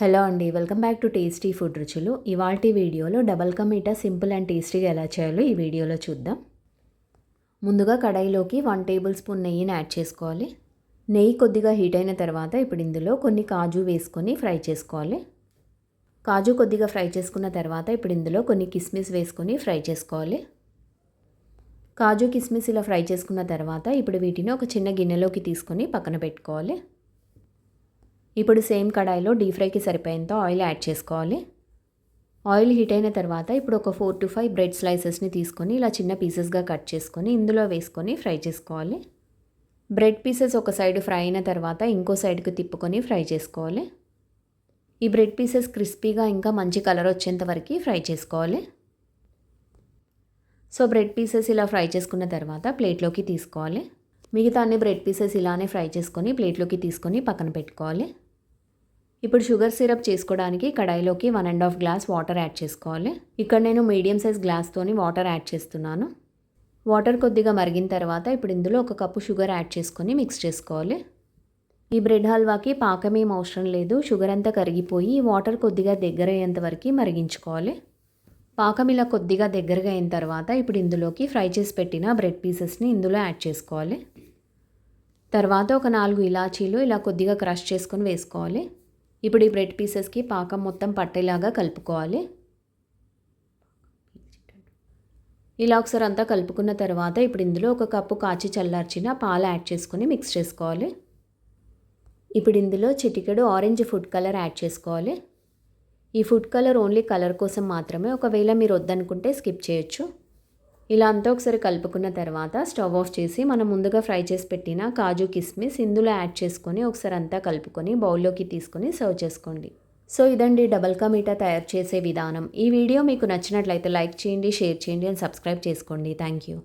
Hello అండి welcome back to tasty food రుచులు. ఇవాల్టి వీడియోలో డబల్ కమీటా సింపుల్ అండ్ టేస్టీగా ఎలా చేయాలో ఈ వీడియోలో చూద్దాం. ముందుగా కడాయిలోకి వన్ టేబుల్ స్పూన్ నెయ్యిని యాడ్ చేసుకోవాలి. నెయ్యి కొద్దిగా హీట్ అయిన తర్వాత ఇప్పుడు ఇందులో కొన్ని కాజు వేసుకొని ఫ్రై చేసుకోవాలి. కాజు కొద్దిగా ఫ్రై చేసుకున్న తర్వాత ఇప్పుడు ఇందులో కొన్ని కిస్మిస్ వేసుకొని ఫ్రై చేసుకోవాలి. కాజు కిస్మిస్ ఇలా ఫ్రై చేసుకున్న తర్వాత ఇప్పుడు వీటిని ఒక చిన్న గిన్నెలోకి తీసుకొని పక్కన పెట్టుకోవాలి. ఇప్పుడు సేమ్ కడాయిలో డీప్ ఫ్రైకి సరిపోయేంత ఆయిల్ యాడ్ చేసుకోవాలి. ఆయిల్ హీట్ అయిన తర్వాత ఇప్పుడు ఒక ఫోర్ టు ఫైవ్ బ్రెడ్ స్లైసెస్ని తీసుకొని ఇలా చిన్న పీసెస్గా కట్ చేసుకొని ఇందులో వేసుకొని ఫ్రై చేసుకోవాలి. బ్రెడ్ పీసెస్ ఒక సైడ్ ఫ్రై అయిన తర్వాత ఇంకో సైడ్కి తిప్పుకొని ఫ్రై చేసుకోవాలి. ఈ బ్రెడ్ పీసెస్ క్రిస్పీగా ఇంకా మంచి కలర్ వచ్చేంత వరకు ఫ్రై చేసుకోవాలి. సో బ్రెడ్ పీసెస్ ఇలా ఫ్రై చేసుకున్న తర్వాత ప్లేట్లోకి తీసుకోవాలి. మిగతా అన్ని బ్రెడ్ పీసెస్ ఇలానే ఫ్రై చేసుకొని ప్లేట్లోకి తీసుకొని పక్కన పెట్టుకోవాలి. ఇప్పుడు షుగర్ సిరప్ చేసుకోవడానికి కడాయిలోకి one and half glass water add చేసుకోవాలి. ఇక్కడ నేను మీడియం సైజ్ గ్లాస్తోని వాటర్ యాడ్ చేస్తున్నాను. వాటర్ కొద్దిగా మరిగిన తర్వాత ఇప్పుడు ఇందులో ఒక కప్పు షుగర్ యాడ్ చేసుకొని మిక్స్ చేసుకోవాలి. ఈ బ్రెడ్ హల్వాకి పాకమేం అవసరం లేదు. షుగర్ అంతా కరిగిపోయి వాటర్ కొద్దిగా దగ్గర అయ్యేంత వరకు మరిగించుకోవాలి. పాకం ఇలా కొద్దిగా దగ్గరగా అయిన తర్వాత ఇప్పుడు ఇందులోకి ఫ్రై చేసి పెట్టిన బ్రెడ్ పీసెస్ని ఇందులో యాడ్ చేసుకోవాలి. తర్వాత ఒక నాలుగు ఇలాచీలు ఇలా కొద్దిగా క్రష్ చేసుకొని వేసుకోవాలి. ఇప్పుడు ఈ బ్రెడ్ పీసెస్కి పాకం మొత్తం పట్టేలాగా కలుపుకోవాలి. ఇలా ఒకసారి అంతా కలుపుకున్న తర్వాత ఇప్పుడు ఇందులో ఒక కప్పు కాచి చల్లార్చిన పాలు యాడ్ చేసుకొని మిక్స్ చేసుకోవాలి. ఇప్పుడు ఇందులో చిటికెడు ఆరెంజ్ ఫుడ్ కలర్ యాడ్ చేసుకోవాలి. ఈ ఫుడ్ కలర్ ఓన్లీ కలర్ కోసం మాత్రమే. ఒకవేళ మీరు వద్దనుకుంటే స్కిప్ చేయొచ్చు. ఇలా అంతా ఒకసారి కలుపుకున్న తర్వాత స్టవ్ ఆఫ్ చేసి మనం ముందుగా ఫ్రై చేసి పెట్టిన కాజు కిస్మిస్ ఇందులో యాడ్ చేసుకొని ఒకసారి అంతా కలుపుకొని బౌల్లోకి తీసుకొని సర్వ్ చేసుకోండి. సో ఇదండి డబల్ కా మీటా తయారు చేసే విధానం. ఈ వీడియో మీకు నచ్చినట్లయితే లైక్ చేయండి షేర్ చేయండి అండ్ సబ్స్క్రైబ్ చేసుకోండి. Thank you.